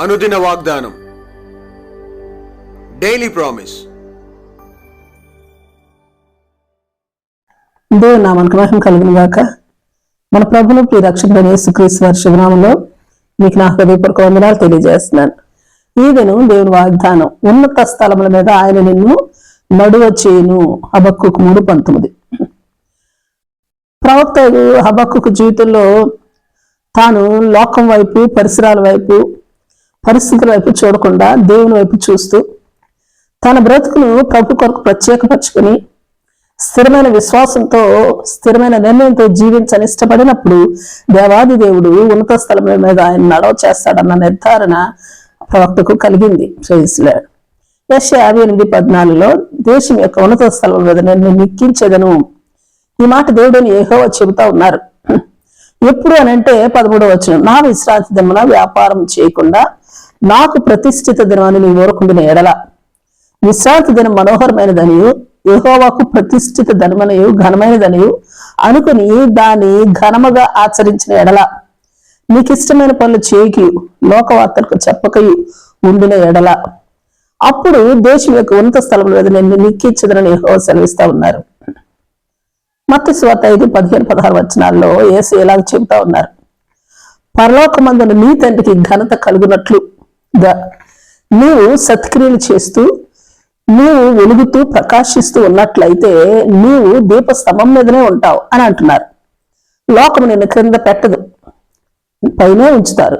అనుదిన వాగ్దానం. Daily promise దేవుని నామానికి అనుగ్రహం కలిగిన గాక. మన ప్రభులు ప్రియ రక్షకుడైన యేసుక్రీస్తు వారి శుభనామంలో మీకు నా హృదయపూర్వక వందనాలు తెలియజేస్తున్నాను. ఈదను దేవుని వాగ్దానం. ఉన్నత స్థలముల మీద ఆయన నిన్ను నడువ చేయును హబక్కుకు మూడు పంతొమ్మిది. ప్రవక్త హబక్కుకు జీవితంలో తాను లోకం వైపు పరిసరాల వైపు పరిస్థితుల వైపు చూడకుండా దేవుని వైపు చూస్తూ తన బ్రతుకును ప్రభు కొరకు ప్రత్యేకపరచుకొని స్థిరమైన విశ్వాసంతో స్థిరమైన నిర్ణయంతో జీవించని ఇష్టపడినప్పుడు దేవాది దేవుడు ఉన్నత స్థలముల మీద ఆయన నడవ చేస్తాడన్న నిర్ధారణ ప్రవక్తకు కలిగింది. శ్రేయస్లాడు యశ యాభై ఎనిమిది పద్నాలుగులో దేశం యొక్క ఉన్నత స్థలం మీద నేను నిక్కించదను. ఈ మాట దేవుడని ఏహో చెబుతా ఉన్నారు. ఎప్పుడు అని అంటే పదమూడవ వచ్చిన నా విశ్రాంతి దినమున వ్యాపారం చేయకుండా నాకు ప్రతిష్ఠిత దినమని నీ ఊరకుండిన ఎడల విశ్రాంతి దినం మనోహరమైనదనియు యహోవాకు ప్రతిష్ఠిత ధనమనియు ఘనమైనదనియు అనుకుని దాన్ని ఘనముగా ఆచరించిన ఎడల. నీకు ఇష్టమైన పనులు చేయకి లోకవార్తలకు చెప్పకయు ఉండిన ఎడల అప్పుడు దేశం యొక్క ఉన్నత స్థలముల మీద నేను నిక్కించదని యహోవ సెలవిస్తా ఉన్నారు. మత్తి స్వార్త ఐదు పదిహేను పదహారు వచనాల్లో ఏసు ఎలాగ చెబుతా ఉన్నారు? పరలోకమందున నీ తండ్రికి ఘనత కలుగునట్లు. గా నీవు సత్క్రియలు చేస్తూ నీవు వెలుగుతూ ప్రకాశిస్తూ ఉన్నట్లయితే నీవు దీపస్తంభం మీదనే ఉంటావు అని అంటున్నారు. లోకం నిన్ను క్రింద పెట్టదు. పైనే ఉంచుతారు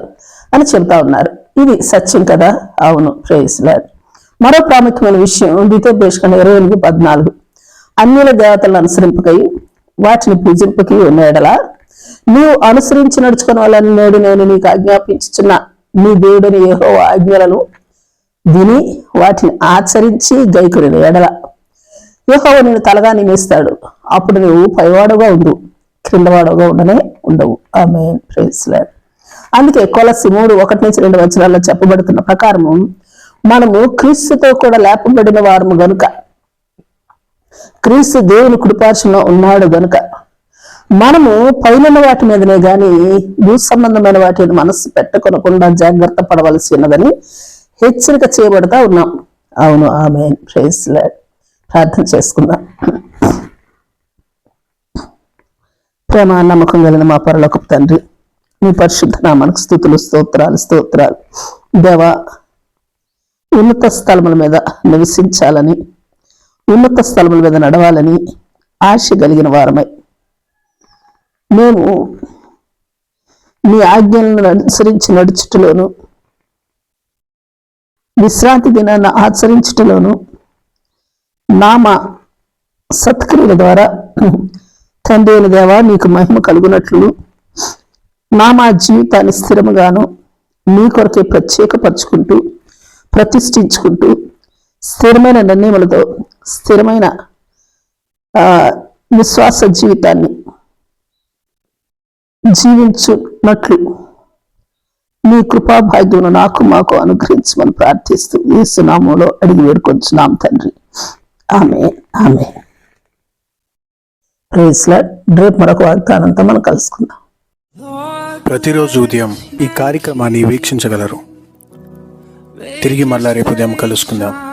అని చెబుతా ఉన్నారు. ఇది సత్యం కదా? అవును. ప్రేయస్లాడ్ మరో ప్రాముఖ్యమైన విషయం ద్వితీయోపదేశం ఇరవై ఎనిమిది పద్నాలుగు. అన్యుల దేవతలను అనుసరింపకై వాటిని పూజింపకి నేడల నీవు అనుసరించి నడుచుకున్న వాళ్ళని నేడు నేను నీకు ఆజ్ఞాపించుచున్న. నీ దేవుడిని ఏహో ఆజ్ఞలను విని వాటిని ఆచరించి గైకుని ఎడల యెహోవా నేను తలగా నిమిస్తాడు అప్పుడు నువ్వు పైవాడుగా ఉండు. క్రిందవాడుగా ఉండనే ఉండవు. ఆమె ప్రేస్లే అందుకే కొలసి మూడు ఒకటి నుంచి రెండు వచనాల్లో చెప్పబడుతున్న ప్రకారము మనము క్రీస్తుతో కూడా లేపబడిన వారము గనుక క్రీస్తు దేవుని కుడిపార్శ్వలో ఉన్నాడు గనుక మనము పైన వాటి మీదనే గాని భూ సంబంధమైన వాటి మనసు మనస్సు పెట్టకొనకుండా జాగ్రత్త పడవలసి ఉన్నదని హెచ్చరిక చేయబడతా ఉన్నాం. అవును ఆమె ప్రార్థన చేసుకుందాం. ప్రేమ నమ్మకం కలిగిన మా పరలోకపు తండ్రి నీ పరిశుద్ధ నామానికి స్థుతులు స్తోత్రాలు స్తోత్రాలు. దేవా ఉన్నత స్థలముల మీద నివసించాలని ఉన్నత స్థలముల మీద నడవాలని ఆశ కలిగిన వారమై మేము మీ ఆజ్ఞలను అనుసరించి నడుచుటలోను విశ్రాంతి దినాన్ని ఆచరించుటలోను నామ సత్క్రియల ద్వారా తండ్రి అయిన దేవా నీకు మహిమ కలుగునట్లు నా మా జీవితాన్ని స్థిరముగాను నీ కొరకే ప్రత్యేకపరుచుకుంటూ ప్రతిష్ఠించుకుంటూ స్థిరమైన నిర్ణయములతో స్థిరమైన ఆ, విశ్వాస జీవితాన్ని జీవించున్నట్లు మీ కృపా భాగ్యమును నాకు మాకు అనుగ్రహించమని ప్రార్థిస్తూ ఈ సునామంలో అడిగి వేడుకొంచున్నాం తండ్రి. ఆమె ఆమె. రేపు మరొక వాగ్దానంతో మనం కలుసుకుందాం. ప్రతిరోజు ఉదయం ఈ కార్యక్రమాన్ని వీక్షించగలరు. తిరిగి మళ్ళా రేపు ఉదయం కలుసుకుందాం.